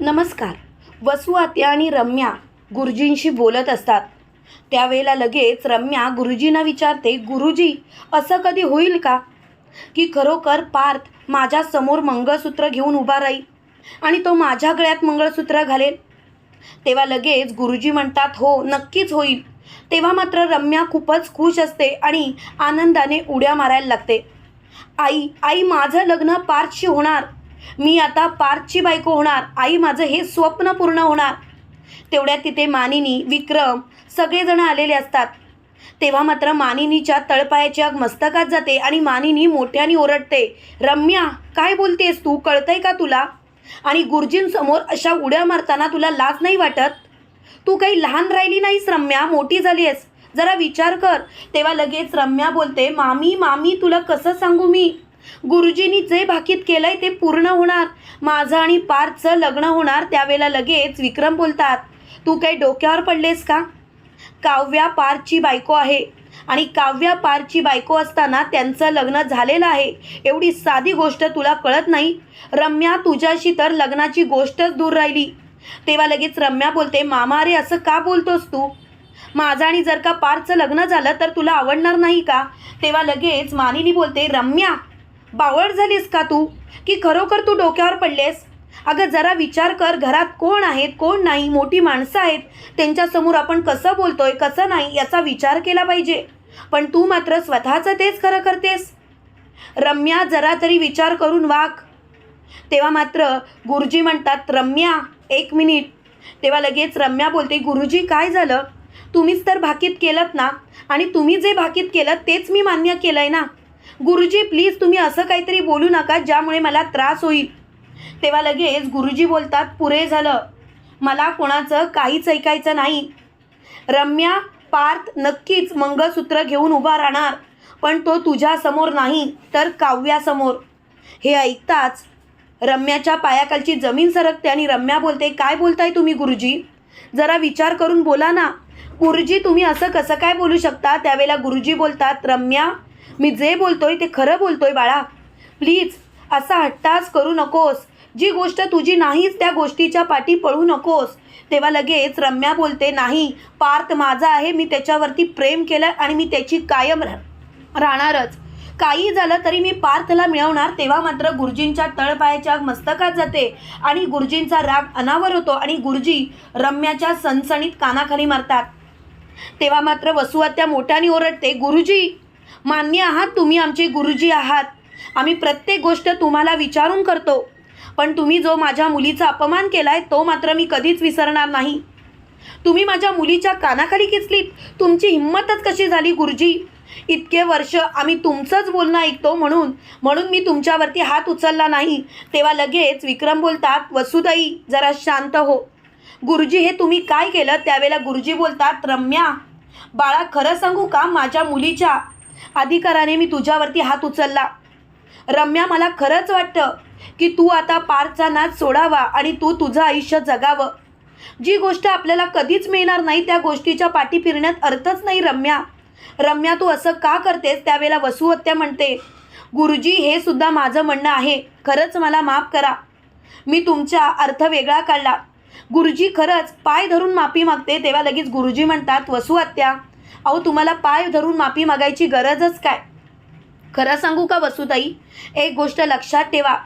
नमस्कार. वसू आत्या आणि रम्या गुरुजींशी बोलत असतात. त्यावेळेला लगेच रम्या गुरुजींना विचारते गुरुजी असं कधी होईल का? की खरोखर पार्थ माझ्यासमोर मंगळसूत्र घेऊन उभा राहील आणि तो माझ्या गळ्यात मंगळसूत्र घालेल? तेव्हा लगेच गुरुजी म्हणतात हो नक्कीच होईल. तेव्हा मात्र रम्या खूपच खुश असते आणि आनंदाने उड्या मारायला लागते. आई आई माझं लग्न पार्थशी होणार. मी आता पार्थची बायको होणार. आई माझं हे स्वप्न पूर्ण होणार. तेवढ्यात तिथे मानिनी विक्रम सगळेजण आलेले असतात. तेव्हा मात्र मानिनीच्या तळपायाच्या मस्तकात जाते आणि मानिनी मोठ्याने ओरडते रम्या काय बोलतेस तू? कळतंय का तुला? आणि गुरुजींसमोर अशा उड्या मारताना तुला लाज नाही वाटत? तू काही लहान राहिली नाहीस रम्या मोठी झाली आहेस जरा विचार कर. तेव्हा लगेच रम्या बोलते मामी मामी तुला कसं सांगू मी? गुरुजींनी जे भाकीत केलंय ते पूर्ण होणार. माझं आणि पार्थचं लग्न होणार त्यावेळेला लगेच विक्रम बोलतात. तू काही डोक्यावर पडलेस का? काव्या पारची बायको आहे. आणि काव्या पारची बायको असताना त्यांचं लग्न झालेलं आहे. एवढी साधी गोष्ट तुला कळत नाही? रम्या तुझ्याशी तर लग्नाची गोष्टच दूर राहिली. तेव्हा लगेच रम्या बोलते मामा रे असं का बोलतोस तू? माझं आणि जर का पारचं लग्न झालं तर तुला आवडणार नाही का? तेव्हा लगेच मानिनी बोलते रम्या बावळ झालीस का तू? की खरोखर तू डोक्यावर पडलेस? अगं जरा विचार कर घरात कोण आहेत कोण नाही मोठी माणसं आहेत त्यांच्यासमोर आपण कसं बोलतोय कसं नाही याचा विचार केला पाहिजे. पण तू मात्र स्वतःचं तेच खरं करतेस. रम्या जरा तरी विचार करून वाघ. तेव्हा मात्र गुरुजी म्हणतात रम्या एक मिनिट. तेव्हा लगेच रम्या बोलते गुरुजी काय झालं? तुम्हीच तर भाकीत केलं ना? आणि तुम्ही जे भाकीत केलं तेच मी मान्य केलं आहे ना? गुरुजी प्लीज तुम्ही असं काहीतरी बोलू नका ज्यामुळे मला त्रास होईल. तेव्हा लगेच गुरुजी बोलतात पुरे झालं. मला कोणाचं काहीच ऐकायचं नाही. रम्या पार्थ नक्कीच मंगळसूत्र घेऊन उभा राहणार पण तो तुझ्यासमोर नाही तर काव्यासमोर. हे ऐकताच रम्याच्या पायाखालची जमीन सरकते आणि रम्या बोलते काय बोलताय तुम्ही गुरुजी? जरा विचार करून बोला ना. गुरुजी तुम्ही असं कसं काय बोलू शकता? त्यावेळेला गुरुजी बोलतात रम्या मी जे बोलतोय ते खरं बोलतोय बाळा. प्लीज असा हट्टास करू नकोस. जी गोष्ट तुझी नाहीच त्या गोष्टीच्या पाठी पळू नकोस. तेव्हा लगेच रम्या बोलते नाही पार्थ माझा आहे मी त्याच्यावरती प्रेम केलं आणि मी त्याची कायम रा- राहणारच. काही झालं तरी मी पार्थला मिळवणार तेव्हा मात्र गुरुजींच्या तळपायाच्या मस्तकात जाते आणि गुरुजींचा राग अनावर होतो आणि गुरुजी रम्याच्या सणसणीत कानाखाली मारतात. तेव्हा मात्र वसुहत्या मोठ्याने ओरडते गुरुजी मान्य आहात तुम्ही आमचे गुरुजी आहात. आम्ही प्रत्येक गोष्ट तुम्हाला विचारून करतो. पण तुम्ही जो माझ्या मुलीचा अपमान केलाय तो मात्र मी कधीच विसरणार नाही. तुम्ही माझ्या मुलीच्या कानाखाली खेचलीत. तुमची हिंमतच कशी झाली गुरुजी? इतके वर्ष आम्ही तुमचंच बोलणं ऐकतो म्हणून म्हणून मी तुमच्यावरती हात उचलला नाही. तेव्हा लगेच विक्रम बोलतात वसुदाई जरा शांत हो. गुरुजी हे तुम्ही काय केलं? त्यावेळेला गुरुजी बोलतात रम्या बाळा खरं सांगू का? माझ्या मुलीच्या अधिकाराने मी तुझ्यावरती हात उचलला. रम्या मला खरंच वाटतं की तू आता पारचा नाच सोडावा आणि तू तुझं आयुष्य जगावं. जी गोष्ट आपल्याला कधीच मिळणार नाही त्या गोष्टीच्या पाठी फिरण्यात अर्थच नाही रम्या. रम्या तू असं का करतेस? त्यावेळेला वसुहत्या म्हणते गुरुजी हे सुद्धा माझं म्हणणं आहे. खरंच मला माफ करा. मी तुमचा अर्थ वेगळा काढला. गुरुजी खरंच पाय धरून माफी मागते. तेव्हा लगेच गुरुजी म्हणतात वसुहत्या अहो तुम्हाला पाय धरून माफी मागायची गरजच काय? खरं सांगू का वसुताई? एक गोष्ट लक्षात ठेवा.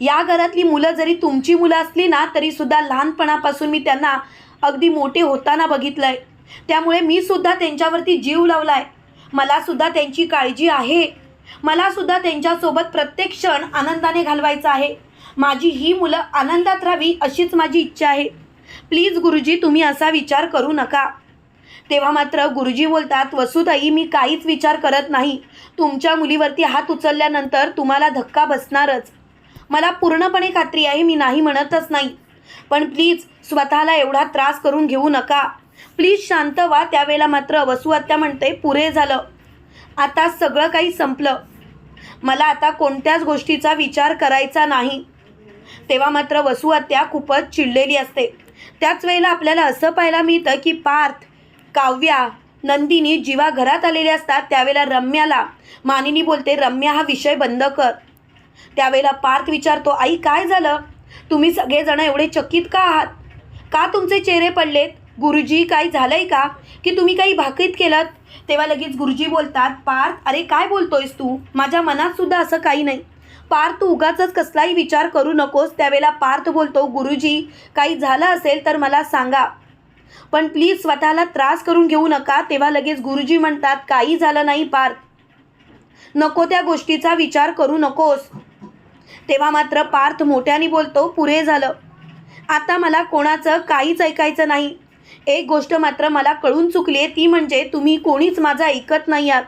या घरातली मुलं जरी तुमची मुलं असली ना तरी सुद्धा लहानपणापासून मी त्यांना अगदी मोठे होताना बघितलंय. त्यामुळे मी सुद्धा त्यांच्यावरती जीव लावलाय. मला सुद्धा त्यांची काळजी आहे. मला सुद्धा त्यांच्यासोबत प्रत्येक क्षण आनंदाने घालवायचा आहे. माझी ही मुलं आनंदात राहावी अशीच माझी इच्छा आहे. प्लीज गुरुजी तुम्ही असा विचार करू नका. तेव्हा मात्र गुरुजी बोलतात वसुताई मी काहीच विचार करत नाही. तुमच्या मुलीवरती हात उचलल्यानंतर तुम्हाला धक्का बसणारच. मला पूर्णपणे खात्री आहे मी नाही म्हणतच नाही. पण प्लीज स्वतःला एवढा त्रास करून घेऊ नका. प्लीज शांत व्हा. त्यावेळेला मात्र वसुहत्या म्हणते पुरे झालं. आता सगळं काही संपलं. मला आता कोणत्याच गोष्टीचा विचार करायचा नाही. तेव्हा मात्र वसुहत्या खूपच चिडलेली असते. त्याच वेळेला आपल्याला असं पाहायला मिळतं की पार्थ काव्या नंदिनी जेव्हा घरात आलेले असतात त्यावेळेला रम्याला. मानिनी बोलते रम्या हा विषय बंद कर. त्यावेळेला पार्थ विचारतो आई काय झालं? तुम्ही सगळेजण एवढे चकित का आहात? का तुमचे चेहरे पडलेत? गुरुजी काही झालंय का? की तुम्ही काही भाकीत केलं तेव्हा लगेच गुरुजी बोलतात पार्थ अरे काय बोलतोयस तू? माझ्या मनात सुद्धा असं काही नाही. पार्थ तू उगाच कसलाही विचार करू नकोस. त्यावेळेला पार्थ बोलतो गुरुजी काही झालं असेल तर मला सांगा. पण प्लीज स्वतःला त्रास करून घेऊ नका तेव्हा लगेच गुरुजी म्हणतात काही झालं नाही पार्थ नको त्या गोष्टीचा विचार करू नकोस. तेव्हा मात्र पार्थ मोठ्याने बोलतो पुरे झालं. आता मला कोणाचं काहीच ऐकायचं नाही. एक गोष्ट मात्र मला कळून चुकली आहे ती म्हणजे तुम्ही कोणीच माझं ऐकत नाही आहात.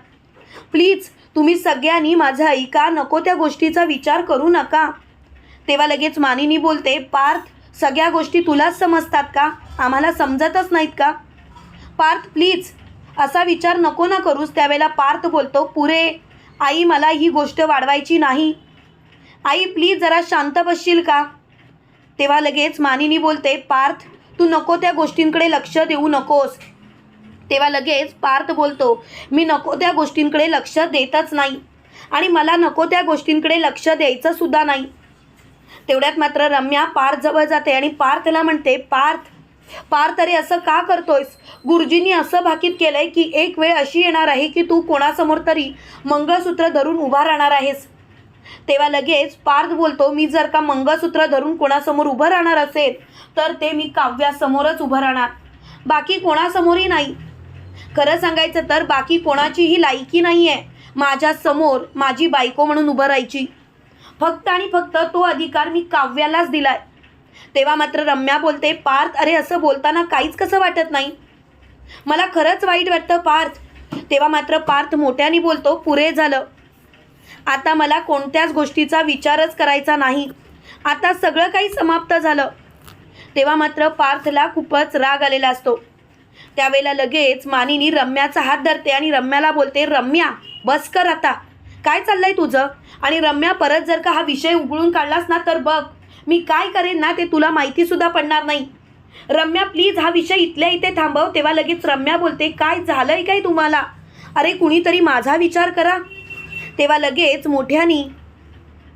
प्लीज तुम्ही सगळ्यांनी माझं ऐका नको त्या गोष्टीचा विचार करू नका. तेव्हा लगेच मानिनी बोलते पार्थ सगळ्या गोष्टी तुलाच समजतात का? आम्हाला समजतच नाहीत का? पार्थ प्लीज असा विचार नको ना करूस. त्यावेळेला पार्थ बोलतो पुरे आई मला ही गोष्ट वाढवायची नाही. आई प्लीज जरा शांत बसशील का? तेव्हा लगेच मानिनी बोलते पार्थ तू नको त्या गोष्टींकडे लक्ष देऊ नकोस. तेव्हा लगेच पार्थ बोलतो मी नको त्या गोष्टींकडे लक्ष देतच नाही आणि मला नको त्या गोष्टींकडे लक्ष द्यायचं सुद्धा नाही. तेवढ्यात मात्र रम्या पार्थ जवळ जाते आणि पार्थला म्हणते पार्थ पार्थ अरे असं का करतोयस? गुरुजींनी असं भाकीत केलंय की एक वेळ अशी येणार आहे की तू कोणासमोर तरी मंगळसूत्र धरून उभा राहणार आहेस. तेव्हा लगेच पार्थ बोलतो मी जर का मंगळसूत्र धरून कोणासमोर उभं राहणार असेल तर ते मी काव्यासमोरच उभं राहणार. बाकी कोणासमोरही नाही. खरं सांगायचं तर बाकी कोणाचीही लायकी नाही आहे माझ्यासमोर माझी बायको म्हणून उभं राहायची. फक्त आणि फक्त तो अधिकार मी काव्यालाच दिलाय. तेव्हा मात्र रम्या बोलते पार्थ अरे असं बोलताना काहीच कसं वाटत नाही? मला खरंच वाईट वाटतं पार्थ. तेव्हा मात्र पार्थ मोठ्याने बोलतो पुरे झालं. आता मला कोणत्याच गोष्टीचा विचारच करायचा नाही. आता सगळं काही समाप्त झालं. तेव्हा मात्र पार्थला खूपच राग आलेला असतो. त्यावेळेला लगेच मानिनी रम्याचा हात धरते आणि रम्याला बोलते रम्या बस कर आता. काय चाललंय तुझं? आणि रम्या परत जर का हा विषय उघडून काढलास ना तर बघ मी काय करेन ना ते तुला माहितीसुद्धा पडणार नाही. रम्या प्लीज हा विषय इथल्या इथे थांबव तेव्हा लगेच रम्या बोलते काय झालंय काय तुम्हाला? अरे कुणीतरी माझा विचार करा. तेव्हा लगेच मोठ्यानी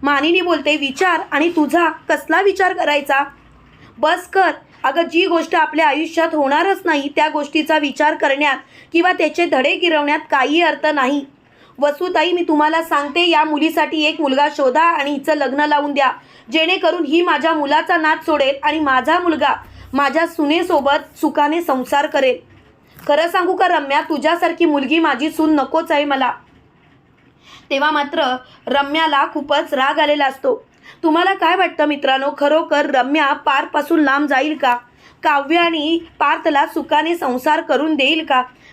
मानिनी बोलते विचार आणि तुझा कसला विचार करायचा? बस कर. अगं जी गोष्ट आपल्या आयुष्यात होणारच नाही त्या गोष्टीचा विचार करण्यात किंवा त्याचे धडे गिरवण्यात काही अर्थ नाही. वसुताई मी तुम्हाला सांगते या मुलीसाठी एक मुलगा शोधा आणि हिचं लग्न लावून द्या. जेणेकरून ही माझ्या मुलाचा नाच सोडेल आणि माझा मुलगा माझ्या सुनेसोबत सुखाने संसार करेल. खरं सांगू का रम्या तुझ्यासारखी मुलगी माझी सून नकोच आहे मला. तेव्हा मात्र रम्याला खूपच राग आलेला असतो. तुम्हाला काय वाटतं मित्रांनो? खरोखर रम्या पारपासून लांब जाईल का? काव्य आणि पार्थला सुखाने संसार करून देईल का?